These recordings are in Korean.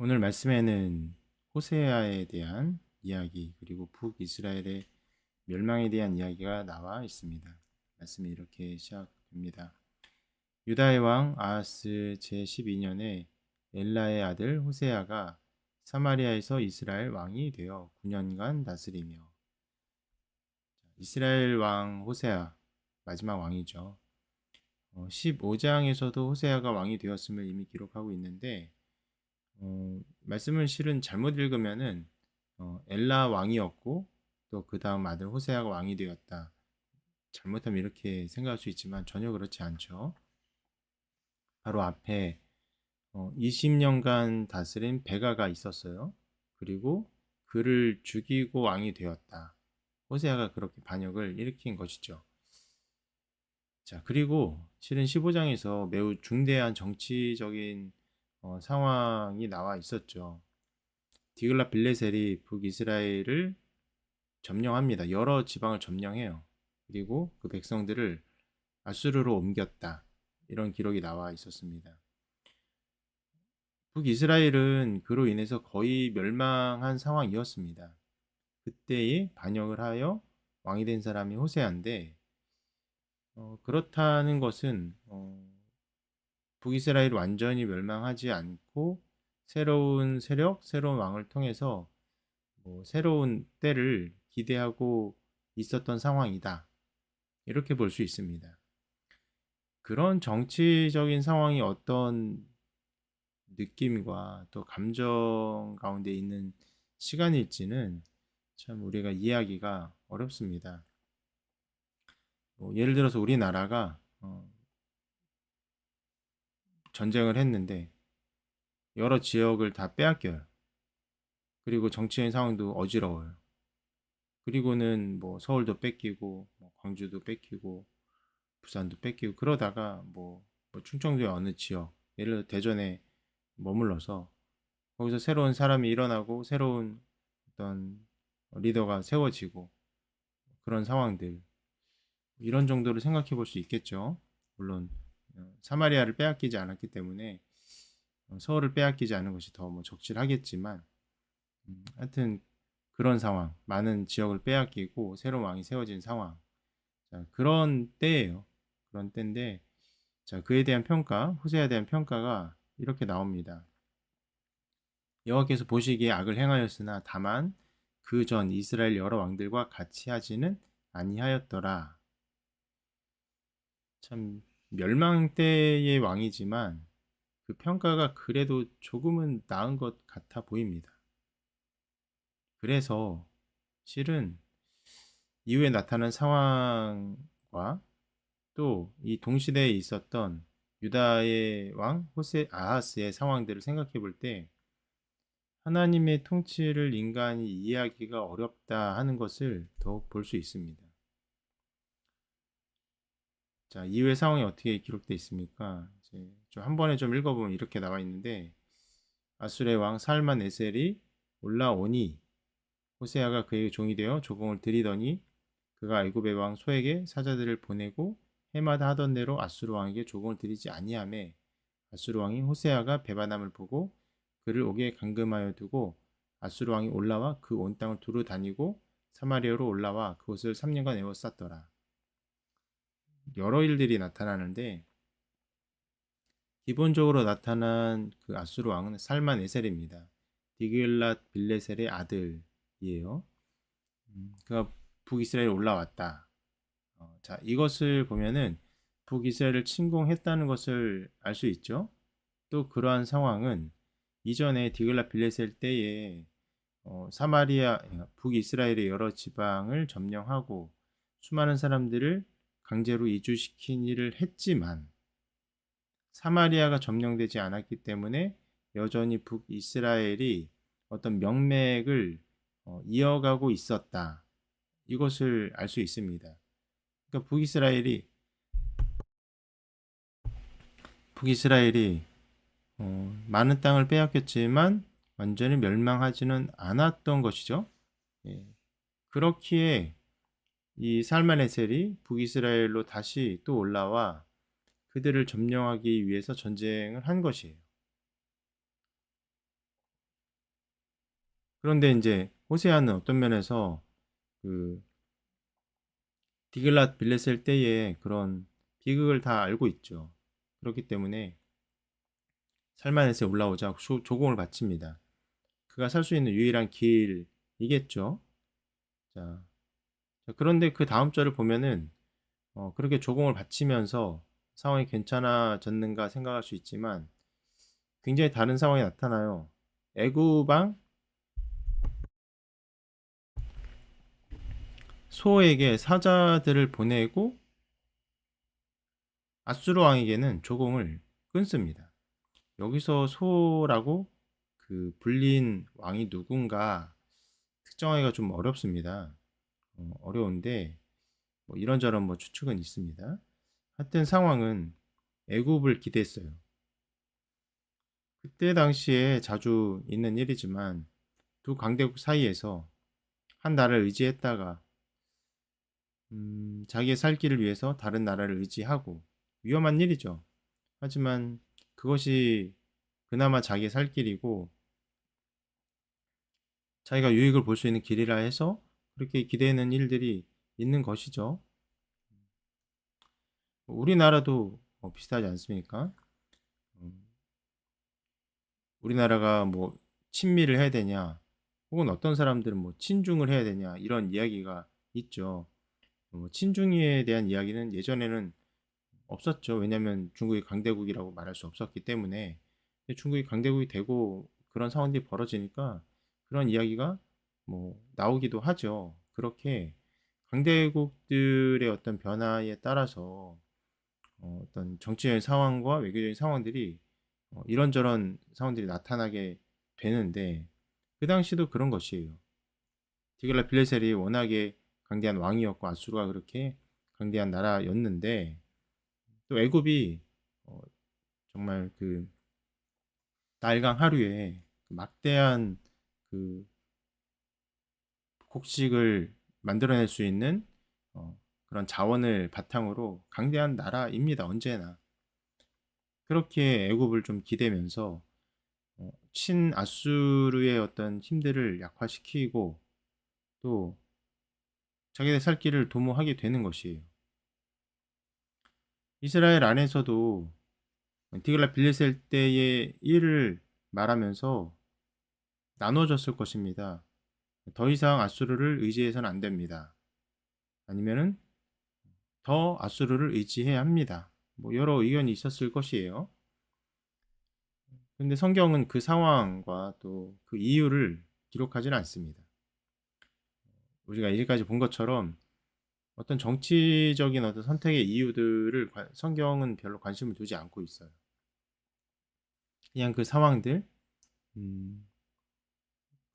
오늘 말씀에는 호세아에 대한 이야기 그리고 북이스라엘의 멸망에 대한 이야기가 나와 있습니다. 말씀이 이렇게 시작됩니다. 유다의 왕 아하스 제12년에 엘라의 아들 호세아가 사마리아에서 이스라엘 왕이 되어 9년간 다스리며 이스라엘 왕 호세아 마지막 왕이죠. 15장에서도 호세아가 왕이 되었음을 이미 기록하고 있는데 어, 말씀을 실은 잘못 읽으면은 어, 엘라 왕이었고 또 그 다음 아들 호세아가 왕이 되었다. 잘못하면 이렇게 생각할 수 있지만 전혀 그렇지 않죠. 바로 앞에 어, 20년간 다스린 베가가 있었어요. 그리고 그를 죽이고 왕이 되었다. 호세아가 그렇게 반역을 일으킨 것이죠. 자, 그리고 실은 15장에서 매우 중대한 정치적인 어, 상황이 나와 있었죠. 디글라 빌레셀이 북이스라엘을 점령합니다. 여러 지방을 점령해요. 그리고 그 백성들을 아수르로 옮겼다. 이런 기록이 나와 있었습니다. 북이스라엘은 그로 인해서 거의 멸망한 상황이었습니다. 그때에 반역을 하여 왕이 된 사람이 호세아인데 어, 그렇다는 것은 어, 북이스라엘이 완전히 멸망하지 않고 새로운 세력, 새로운 왕을 통해서 뭐 새로운 때를 기대하고 있었던 상황이다. 이렇게 볼 수 있습니다. 그런 정치적인 상황이 어떤 느낌과 또 감정 가운데 있는 시간일지는 참 우리가 이해하기가 어렵습니다. 뭐 예를 들어서 우리나라가 어 전쟁을 했는데 여러 지역을 다 빼앗겨요. 그리고 정치적인 상황도 어지러워요. 그리고는 뭐 서울도 뺏기고 뭐 광주도 뺏기고 부산도 뺏기고 그러다가 뭐, 뭐 충청도의 어느 지역 예를 들어 대전에 머물러서 거기서 새로운 사람이 일어나고 새로운 어떤 리더가 세워지고 그런 상황들 이런 정도를 생각해 볼 수 있겠죠. 물론 어, 사마리아를 빼앗기지 않았기 때문에 어, 서울을 빼앗기지 않은 것이 더 뭐 적절하겠지만 음, 하여튼 그런 상황 많은 지역을 빼앗기고 새로운 왕이 세워진 상황. 자, 그런 때예요. 그런 때인데 자 그에 대한 평가 후세에 대한 평가가 이렇게 나옵니다. 여호와께서 보시기에 악을 행하였으나 다만 그 전 이스라엘 여러 왕들과 같이 하지는 아니하였더라. 참 멸망 때의 왕이지만 그 평가가 그래도 조금은 나은 것 같아 보입니다. 그래서 실은 이후에 나타난 상황과 또 이 동시대에 있었던 유다의 왕 호세 아하스의 상황들을 생각해 볼 때 하나님의 통치를 인간이 이해하기가 어렵다 하는 것을 더욱 볼 수 있습니다. 자, 이후의 상황이 어떻게 기록되어 있습니까? 이제 좀 한 번에 좀 읽어보면 이렇게 나와 있는데 아수레 왕 살만 에셀이 올라오니 호세아가 그에게 종이 되어 조공을 드리더니 그가 애굽의 왕 소에게 사자들을 보내고 해마다 하던 대로 아수르 왕에게 조공을 드리지 아니하매 아수르 왕이 호세아가 배반함을 보고 그를 옥에 감금하여 두고 아수르 왕이 올라와 그 온 땅을 두루 다니고 사마리아로 올라와 그곳을 3년간 에워 쌌더라. 여러 일들이 나타나는데 기본적으로 나타난 그 아수르 왕은 살만 에셀입니다. 디글랏 빌레셀의 아들이에요. 음, 그가 북이스라엘에 올라왔다. 어, 자, 이것을 보면은 북이스라엘을 침공했다는 것을 알 수 있죠. 또 그러한 상황은 이전에 디글라 빌레셀 때에 어, 사마리아 북이스라엘의 여러 지방을 점령하고 수많은 사람들을 강제로 이주시킨 일을 했지만 사마리아가 점령되지 않았기 때문에 여전히 북이스라엘이 어떤 명맥을 어, 이어가고 있었다. 이것을 알 수 있습니다. 그러니까 북이스라엘이 북이스라엘이 어, 많은 땅을 빼앗겼지만 완전히 멸망하지는 않았던 것이죠. 예. 그렇기에 이 살만에셀이 북이스라엘로 다시 또 올라와 그들을 점령하기 위해서 전쟁을 한 것이에요. 그런데 이제 호세아는 어떤 면에서 그 디글랏 빌레셀 때의 그런 비극을 다 알고 있죠. 그렇기 때문에 살만에서 올라오자 조- 조공을 바칩니다. 그가 살 수 있는 유일한 길이겠죠. 자, 자, 그런데 그 다음 절을 보면은 어, 그렇게 조공을 바치면서 상황이 괜찮아졌는가 생각할 수 있지만 굉장히 다른 상황이 나타나요. 애구방 소에게 사자들을 보내고 아수르 왕에게는 조공을 끊습니다. 여기서 소라고 그 불린 왕이 누군가 특정하기가 좀 어렵습니다. 어, 어려운데 뭐 이런저런 뭐 추측은 있습니다. 하여튼 상황은 애굽을 기대했어요. 그때 당시에 자주 있는 일이지만 두 강대국 사이에서 한 나라를 의지했다가 음, 자기의 살 길을 위해서 다른 나라를 의지하고 위험한 일이죠. 하지만 그것이 그나마 자기의 살 길이고 자기가 유익을 볼 수 있는 길이라 해서 그렇게 기대하는 일들이 있는 것이죠. 우리나라도 뭐 비슷하지 않습니까? 음, 우리나라가 뭐 친미를 해야 되냐, 혹은 어떤 사람들은 뭐 친중을 해야 되냐, 이런 이야기가 있죠. 어, 친중에 대한 이야기는 예전에는 없었죠. 왜냐하면 중국이 강대국이라고 말할 수 없었기 때문에 중국이 강대국이 되고 그런 상황들이 벌어지니까 그런 이야기가 뭐 나오기도 하죠. 그렇게 강대국들의 어떤 변화에 따라서 어, 어떤 정치적인 상황과 외교적인 상황들이 어, 이런저런 상황들이 나타나게 되는데 그 당시도 그런 것이에요. 디글라 빌레셀이 워낙에 강대한 왕이었고 아수르가 그렇게 강대한 나라였는데 또 애굽이 어, 정말 그 날강 하류에 그 막대한 그 곡식을 만들어낼 수 있는 어, 그런 자원을 바탕으로 강대한 나라입니다. 언제나 그렇게 애굽을 좀 기대면서 어, 친 아수르의 어떤 힘들을 약화시키고 또 자기네 살 길을 도모하게 되는 것이에요. 이스라엘 안에서도 디글라 빌레셀 때의 일을 말하면서 나눠졌을 것입니다. 더 이상 아수르를 의지해서는 안 됩니다. 아니면은 더 아수르를 의지해야 합니다. 뭐 여러 의견이 있었을 것이에요. 근데 성경은 그 상황과 또 그 이유를 기록하지는 않습니다. 우리가 이제까지 본 것처럼 어떤 정치적인 어떤 선택의 이유들을 관- 성경은 별로 관심을 두지 않고 있어요. 그냥 그 상황들, 음,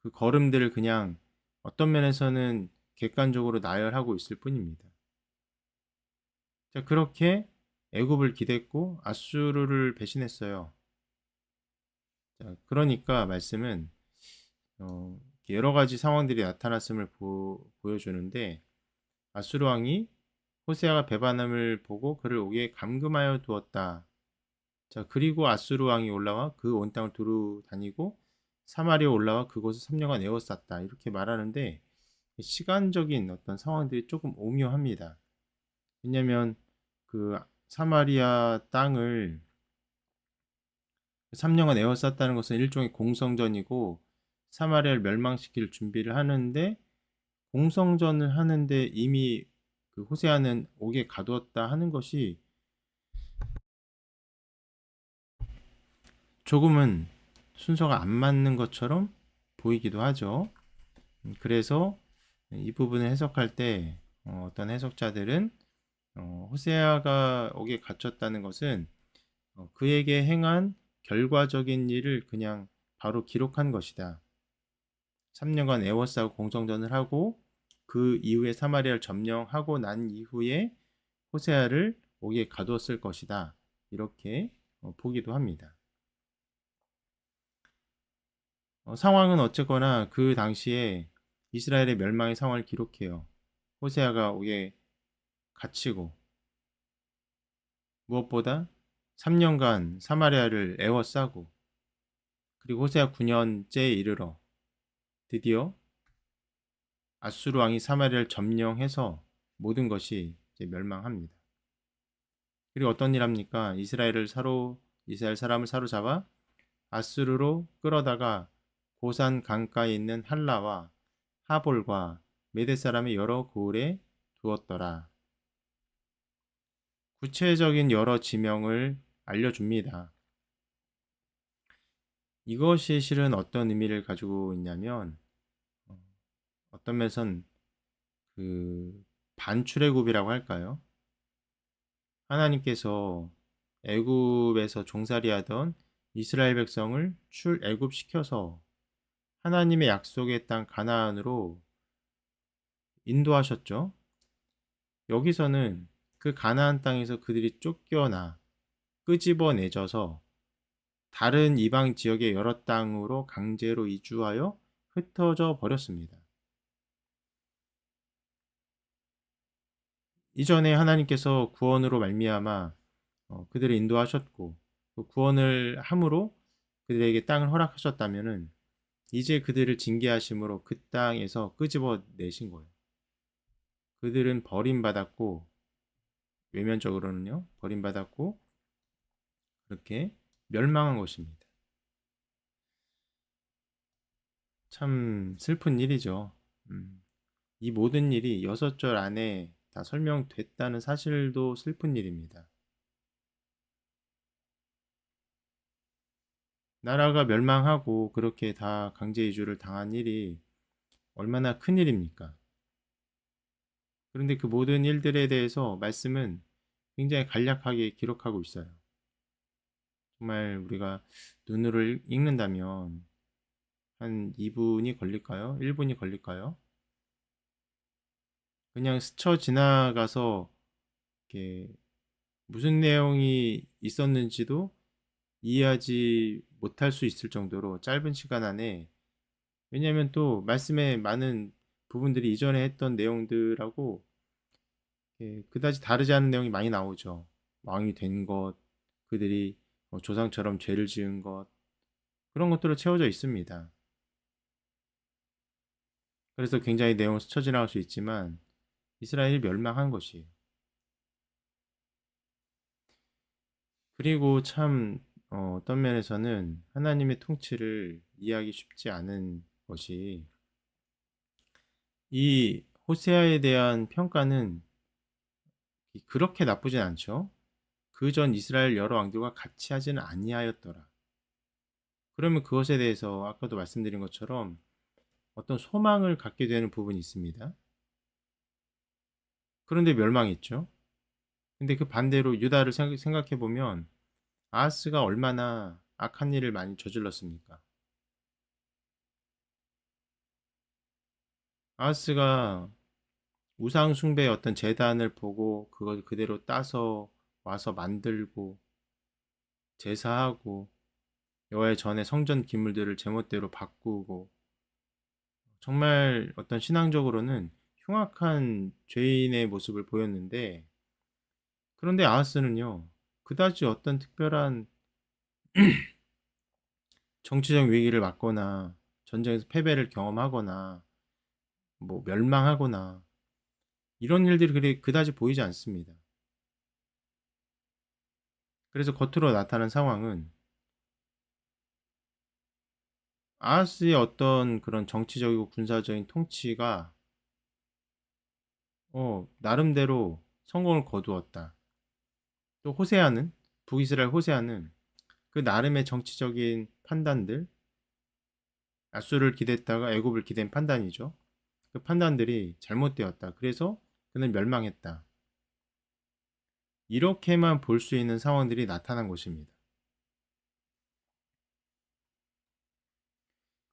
그 걸음들을 그냥 어떤 면에서는 객관적으로 나열하고 있을 뿐입니다. 자, 그렇게 애굽을 기댔고 아수르를 배신했어요. 자, 그러니까 말씀은 어, 여러 가지 상황들이 나타났음을 보, 보여주는데 아수르 왕이 호세아가 배반함을 보고 그를 옥에 감금하여 두었다. 자, 그리고 아수르 왕이 올라와 그 온 땅을 두루 다니고 사마리아 올라와 그곳을 3년간 에워쌌다. 이렇게 말하는데 시간적인 어떤 상황들이 조금 오묘합니다. 왜냐면 그 사마리아 땅을 3년간 에워쌌다는 것은 일종의 공성전이고 사마리아를 멸망시킬 준비를 하는데 공성전을 하는데 이미 그 호세아는 옥에 가두었다 하는 것이 조금은 순서가 안 맞는 것처럼 보이기도 하죠. 음, 그래서 이 부분을 해석할 때 어, 떤 해석자들은 어, 호세아가 옥에 갇혔다는 것은 어, 그에게 행한 결과적인 일을 그냥 바로 기록한 것이다. 3년간 에워싸고 공성전을 하고 그 이후에 사마리아를 점령하고 난 이후에 호세아를 옥에 가두었을 것이다. 이렇게 어, 보기도 합니다. 어, 상황은 어쨌거나 그 당시에 이스라엘의 멸망의 상황을 기록해요. 호세아가 옥에 갇히고 무엇보다 3년간 사마리아를 에워싸고 그리고 호세아 9년째에 이르러 드디어 아수르 왕이 사마리아를 점령해서 모든 것이 멸망합니다. 그리고 어떤 일 합니까? 이스라엘을 사로 이스라엘 사람을 사로잡아 아수르로 끌어다가 고산 강가에 있는 한라와 하볼과 메대 사람의 여러 고을에 두었더라. 구체적인 여러 지명을 알려줍니다. 이것이 실은 어떤 의미를 가지고 있냐면 어, 어떤 면에선 그 반출애굽이라고 할까요? 하나님께서 애굽에서 종살이하던 이스라엘 백성을 출애굽시켜서 하나님의 약속의 땅 가나안으로 인도하셨죠. 여기서는 그 가나안 땅에서 그들이 쫓겨나 끄집어내져서 다른 이방 지역의 여러 땅으로 강제로 이주하여 흩어져 버렸습니다. 이전에 하나님께서 구원으로 말미암아 어, 그들을 인도하셨고 그 구원을 함으로 그들에게 땅을 허락하셨다면은 이제 그들을 징계하심으로 그 땅에서 끄집어 내신 거예요. 그들은 버림받았고 외면적으로는요 버림받았고 그렇게 멸망한 것입니다. 참 슬픈 일이죠. 음, 이 모든 일이 여섯 절 안에 다 설명됐다는 사실도 슬픈 일입니다. 나라가 멸망하고 그렇게 다 강제 이주를 당한 일이 얼마나 큰 일입니까? 그런데 그 모든 일들에 대해서 말씀은 굉장히 간략하게 기록하고 있어요. 정말 우리가 눈으로 읽는다면 한 2분이 걸릴까요? 1분이 걸릴까요? 그냥 스쳐 지나가서 이렇게 무슨 내용이 있었는지도 이해하지 못할 수 있을 정도로 짧은 시간 안에 왜냐하면 또 말씀에 많은 부분들이 이전에 했던 내용들하고 그다지 다르지 않은 내용이 많이 나오죠. 왕이 된 것, 그들이 뭐 조상처럼 죄를 지은 것, 그런 것들로 채워져 있습니다. 그래서 굉장히 내용을 스쳐 지나갈 수 있지만 이스라엘이 멸망한 것이에요. 그리고 참 어, 어떤 면에서는 하나님의 통치를 이해하기 쉽지 않은 것이 이 호세아에 대한 평가는 그렇게 나쁘진 않죠. 그 전 이스라엘 여러 왕들과 같이 하지는 아니하였더라. 그러면 그것에 대해서 아까도 말씀드린 것처럼 어떤 소망을 갖게 되는 부분이 있습니다. 그런데 멸망했죠. 근데 그 반대로 유다를 생각해 보면 아하스가 얼마나 악한 일을 많이 저질렀습니까? 아하스가 우상 숭배의 어떤 재단을 보고 그걸 그대로 따서 와서 만들고 제사하고 여호와의 전에 성전 기물들을 제멋대로 바꾸고 정말 어떤 신앙적으로는 흉악한 죄인의 모습을 보였는데 그런데 아하스는요 그다지 어떤 특별한 정치적 위기를 맞거나 전쟁에서 패배를 경험하거나 뭐 멸망하거나 이런 일들이 그다지 보이지 않습니다. 그래서 겉으로 나타난 상황은 아하스의 어떤 그런 정치적이고 군사적인 통치가 어, 나름대로 성공을 거두었다. 또 호세아는 북이스라엘 호세아는 그 나름의 정치적인 판단들 아수를 기댔다가 애굽을 기댄 판단이죠. 그 판단들이 잘못되었다. 그래서 그는 멸망했다. 이렇게만 볼 수 있는 상황들이 나타난 것입니다.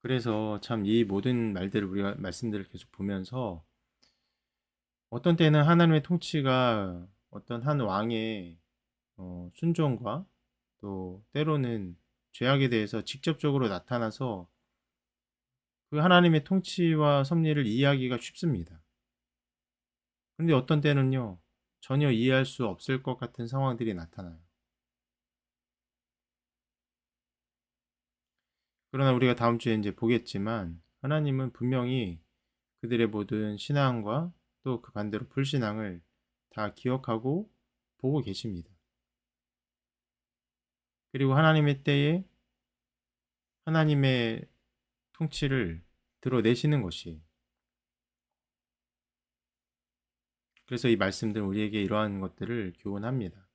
그래서 참 이 모든 말들을 우리가 말씀들을 계속 보면서 어떤 때는 하나님의 통치가 어떤 한 왕의 어, 순종과 또 때로는 죄악에 대해서 직접적으로 나타나서 그 하나님의 통치와 섭리를 이해하기가 쉽습니다. 그런데 어떤 때는요, 전혀 이해할 수 없을 것 같은 상황들이 나타나요. 그러나 우리가 다음 주에 이제 보겠지만, 하나님은 분명히 그들의 모든 신앙과 또 그 반대로 불신앙을 다 기억하고 보고 계십니다. 그리고 하나님의 때에 하나님의 통치를 드러내시는 것이 그래서 이 말씀들은 우리에게 이러한 것들을 교훈합니다.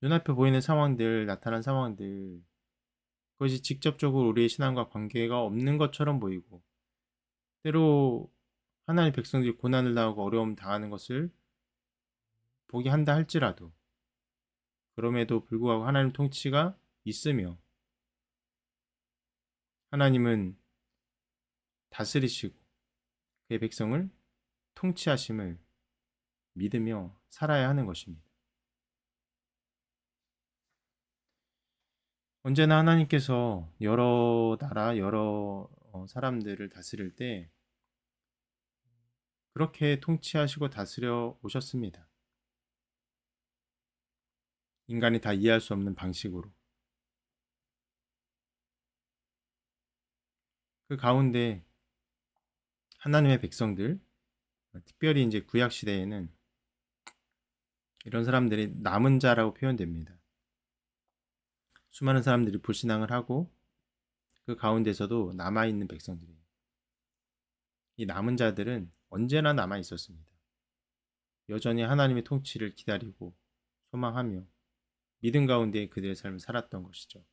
눈앞에 보이는 상황들, 나타난 상황들, 그것이 직접적으로 우리의 신앙과 관계가 없는 것처럼 보이고, 때로 하나님의 백성들이 고난을 당하고 어려움 당하는 것을 보게 한다 할지라도, 그럼에도 불구하고 하나님 통치가 있으며, 하나님은 다스리시고, 그의 백성을 통치하심을 믿으며 살아야 하는 것입니다. 언제나 하나님께서 여러 나라, 여러 어, 사람들을 다스릴 때 그렇게 통치하시고 다스려 오셨습니다. 인간이 다 이해할 수 없는 방식으로. 그 가운데 하나님의 백성들, 특별히 이제 구약 시대에는 이런 사람들이 남은 자라고 표현됩니다. 수많은 사람들이 불신앙을 하고 그 가운데서도 남아있는 백성들이에요. 이 남은 자들은 언제나 남아 있었습니다. 여전히 하나님의 통치를 기다리고 소망하며 믿음 가운데 그들의 삶을 살았던 것이죠.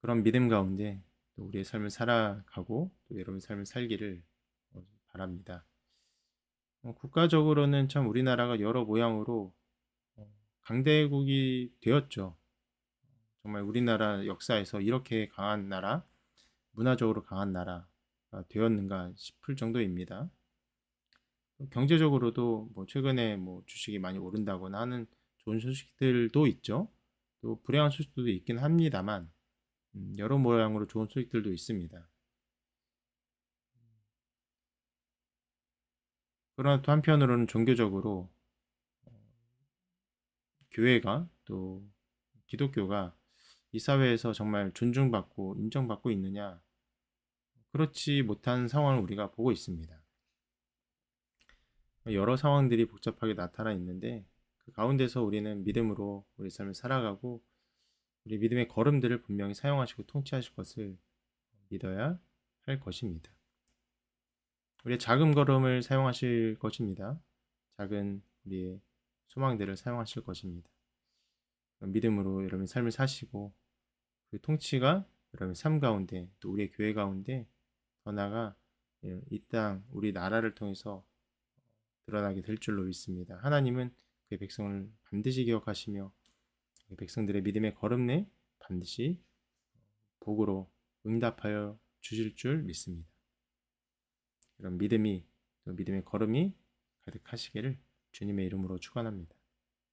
그런 믿음 가운데 또 우리의 삶을 살아가고 또 여러분의 삶을 살기를 바랍니다. 어, 국가적으로는 참 우리나라가 여러 모양으로 어, 강대국이 되었죠. 정말 우리나라 역사에서 이렇게 강한 나라, 문화적으로 강한 나라가 되었는가 싶을 정도입니다. 경제적으로도 뭐 최근에 뭐 주식이 많이 오른다거나 하는 좋은 소식들도 있죠. 또 불행한 소식들도 있긴 합니다만 음, 여러 모양으로 좋은 소식들도 있습니다. 그러나 또 한편으로는 종교적으로 어, 교회가 또 기독교가 이 사회에서 정말 존중받고 인정받고 있느냐 그렇지 못한 상황을 우리가 보고 있습니다. 여러 상황들이 복잡하게 나타나 있는데 그 가운데서 우리는 믿음으로 우리 삶을 살아가고 우리 믿음의 걸음들을 분명히 사용하시고 통치하실 것을 믿어야 할 것입니다. 우리의 작은 걸음을 사용하실 것입니다. 작은 우리의 소망들을 사용하실 것입니다. 믿음으로 여러분 삶을 사시고 그 통치가 여러분 삶 가운데 또 우리의 교회 가운데 더 나아가 예, 이땅 우리 나라를 통해서 드러나게 될 줄로 믿습니다. 하나님은 그의 백성을 반드시 기억하시며 그 백성들의 믿음의 걸음내 반드시 복으로 응답하여 주실 줄 믿습니다. 이런 믿음이 또 믿음의 걸음이 가득하시기를 주님의 이름으로 축원합니다.